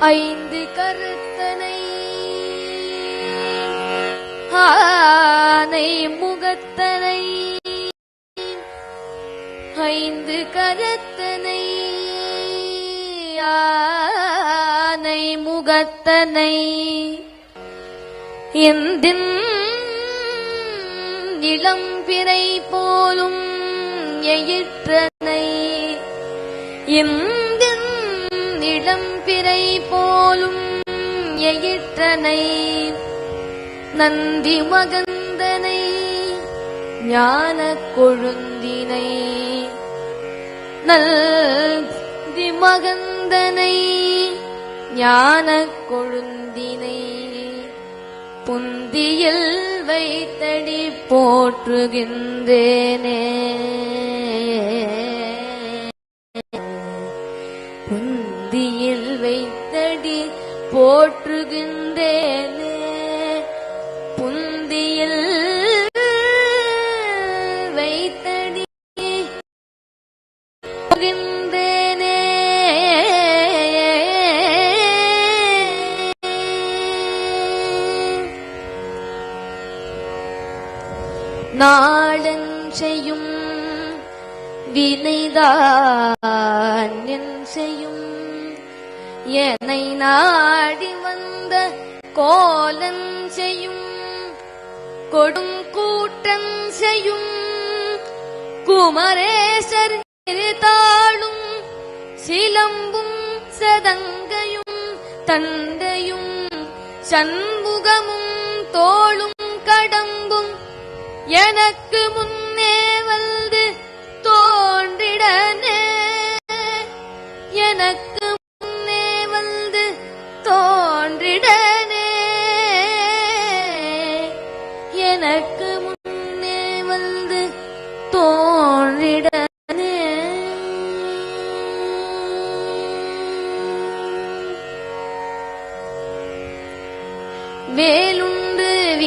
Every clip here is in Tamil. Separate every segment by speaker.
Speaker 1: ஐந்து கருத்தனை. ஆனை முகத்தனை. ஐந்து கருத்தனை. ஆனை முகத்தனை. எந்தின் இளம்பிறை போலும் எயிற்றனை. எம் எந்தின் இளம்பிறை போலும் எயிற்றனை நந்தி மகந்தனை ஞான கொழுந்தினை நந்தி மகந்தனை ஞான கொழுந்தினை புந்தியில் வைத்தடி போற்றுகின்றேனே. நாடன் வினைதான் செய்யும் என்னை நாடி வந்த கோலன் செய்யும் கொடுங்கூட்டன் செய்யும் குமரேசர் தாளும் சிலம்பும் சதங்கையும் தந்தையும் சண்முகமும் தோளும் கடம்பும் எனக்கு முன்னே வந்து தோன்றிடனே. எனக்கு முன்னே வந்து தோன்றிடனே. எனக்கு முன்னே வந்து தோன்றிடனே. வேலும்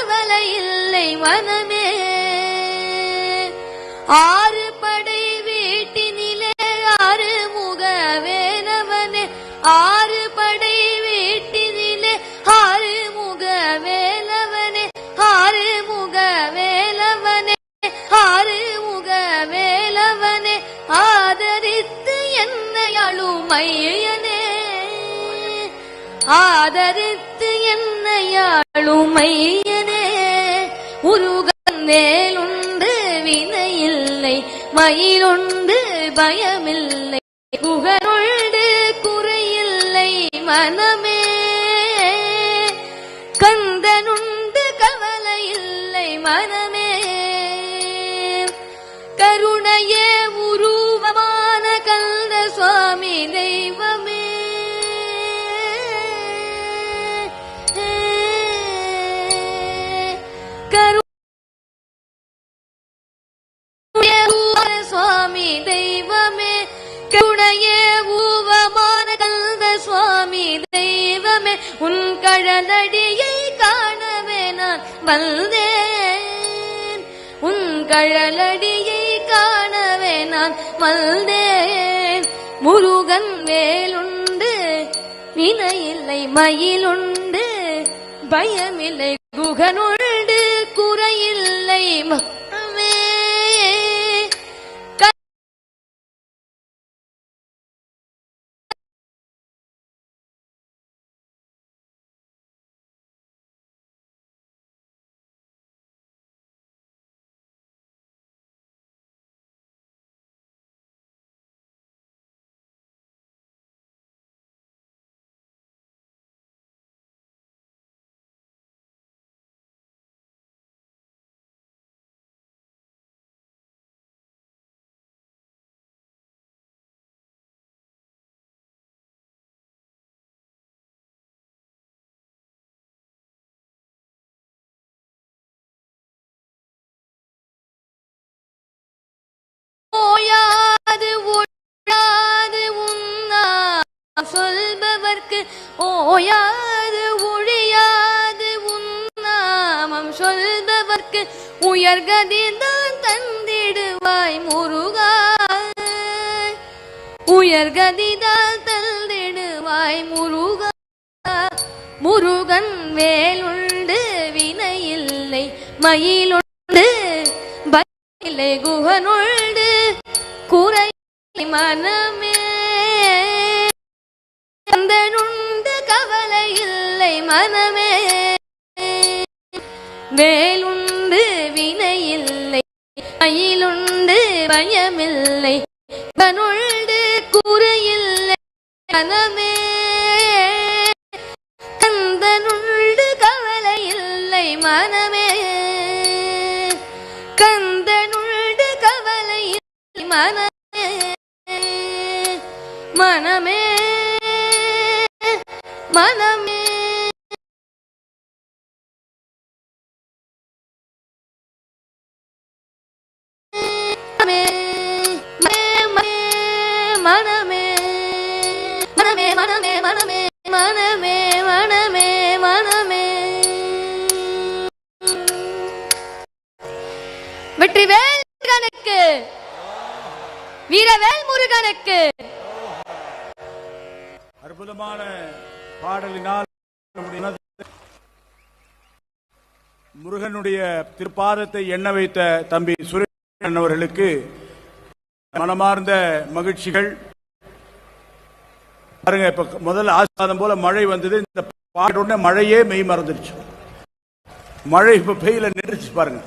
Speaker 1: கவலை இல்லை மனமே. ஆறு படை வீட்டினிலே ஆறு முக வேலவனே ஆறு படை வீட்டினிலே ஆறு முக வேலவனே ஆறு முக வேலவனே ஆறு முக வேலவனே ஆதரித்து என்னை அழுமையனே. ஆதரித்து என்னை அழுமையனே. வேலுண்டு வினையில்லை மயிலுண்டு பயமில்லை. புகருண்டு குறையில்லை மனமே கழலடியை காணவே நான் வந்தேன் உன் கழலடியை காணவே நான் வந்தேன் முருகன் வேலுண்டு வினையில்லை மயிலுண்டு பயமில்லை குகனுண்டு குறையில்லை சொல்பவர்க்கு ஓயாது ஒழியாது உன்னாமம் சொல்தவர்க்கு உயர்கதிதான் தந்திடுவாய் முருகா. உயர்கதிதான் தந்திடுவாய் முருகா. முருகன் மேலுண்டு வினையில்லை மயிலுண்டு பயிலை குகனுண்டு குறை மனமே மனமே. வேலுண்டு வினையில்லை கையிலுண்டு பயமில்லை பனுண்டு குறையில்லை மனமே கந்தனுண்டு கவலை இல்லை மனமே. கந்தனுண்டு கவலை இல்லை மனமே. மனமே. மன மனமே மனமே மனமே மனமே மனமே மனமே மனமே. வெற்றிவேல் முருகனுக்கு வீரவேல் முருகனுக்கு.
Speaker 2: அற்புதமான பாடலினால் முருகனுடைய திருப்பாதத்தை எண்ண வைத்த தம்பி சுரேஷ் அவர்களுக்கு மனமார்ந்த மகிழ்ச்சிகள். பாருங்க இப்ப முதல்ல ஆசாதம் போல மழை வந்தது. இந்த பாட உடனே மழையே மெய் மறந்துருச்சு. மழை இப்ப பெய்யல நின்றுச்சு பாருங்க.